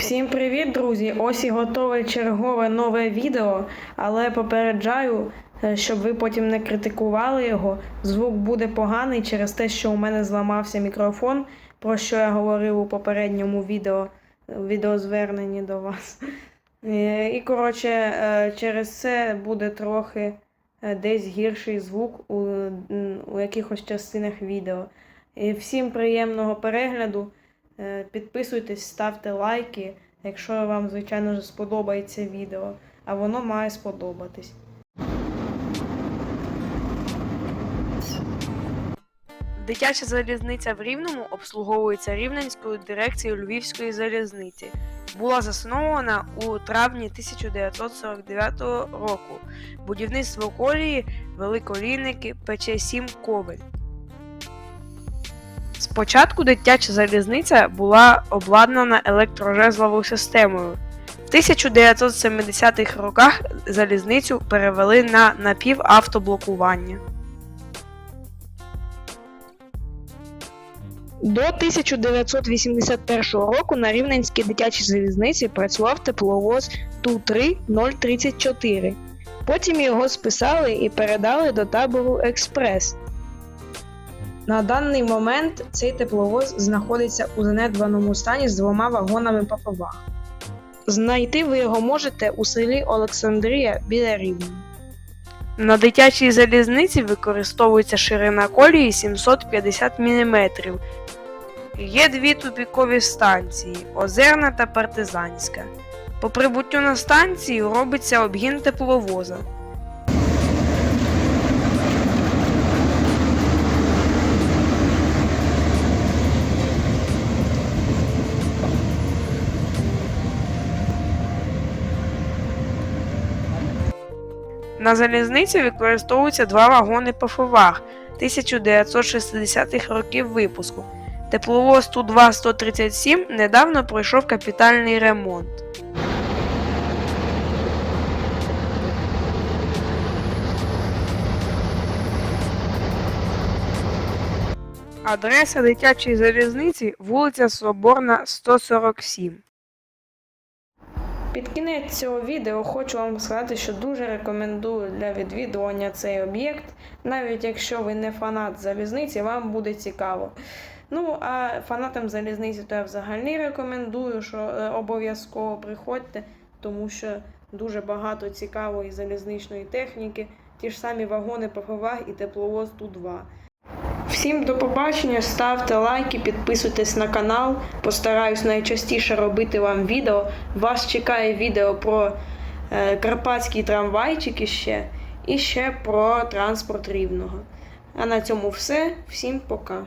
Всім привіт, друзі! Ось і готове чергове нове відео, але попереджаю, е, щоб ви потім не критикували його. Звук буде поганий через те, що у мене зламався мікрофон, про що я говорив у попередньому відео, відеозверненні до вас. Е, І коротше, е, через це буде трохи е, десь гірший звук у, у якихось частинах відео. І всім приємного перегляду. Е, Підписуйтесь, ставте лайки, якщо вам, звичайно сподобається відео, а воно має сподобатись. Дитяча залізниця в Рівному обслуговується Рівненською дирекцією Львівської залізниці. Була заснована у травні 1949 року. Будівництво колії Великолійники ПЧ-7 Ковель. Спочатку дитяча залізниця була обладнана електрожезловою системою. В 1970-х роках залізницю перевели на напівавтоблокування. До 1981 року на Рівненській дитячій залізниці працював тепловоз Ту-3-034. Потім його списали і передали до табору Експрес. На даний момент цей тепловоз знаходиться у занедбаному стані з двома вагонами по. Знайти ви його можете у селі Олександрія біля Рівня. На дитячій залізниці використовується ширина колії 750 мм. Є дві тупікові станції Озерна та Партизанська. По прибуттю на станцію робиться обгін тепловоза. На залізниці використовуються два вагони по фовах 1960-х років випуску. Тепловоз Ту-2-137 недавно пройшов капітальний ремонт. Адреса дитячої залізниці вулиця Соборна 147. Під кінець цього відео хочу вам сказати, що дуже рекомендую для відвідування цей об'єкт. Навіть якщо ви не фанат залізниці, вам буде цікаво. Ну, а фанатам залізниці то я взагалі рекомендую, що е, обов'язково приходьте, тому що дуже багато цікавої залізничної техніки, ті ж самі вагони ПФВ і тепловоз Ту-2. Всім до побачення, ставте лайки, підписуйтесь на канал. Постараюсь найчастіше робити вам відео. Вас чекає відео про е, карпатський трамвайчик іще, і ще про транспорт рівного. А на цьому все. Всім пока.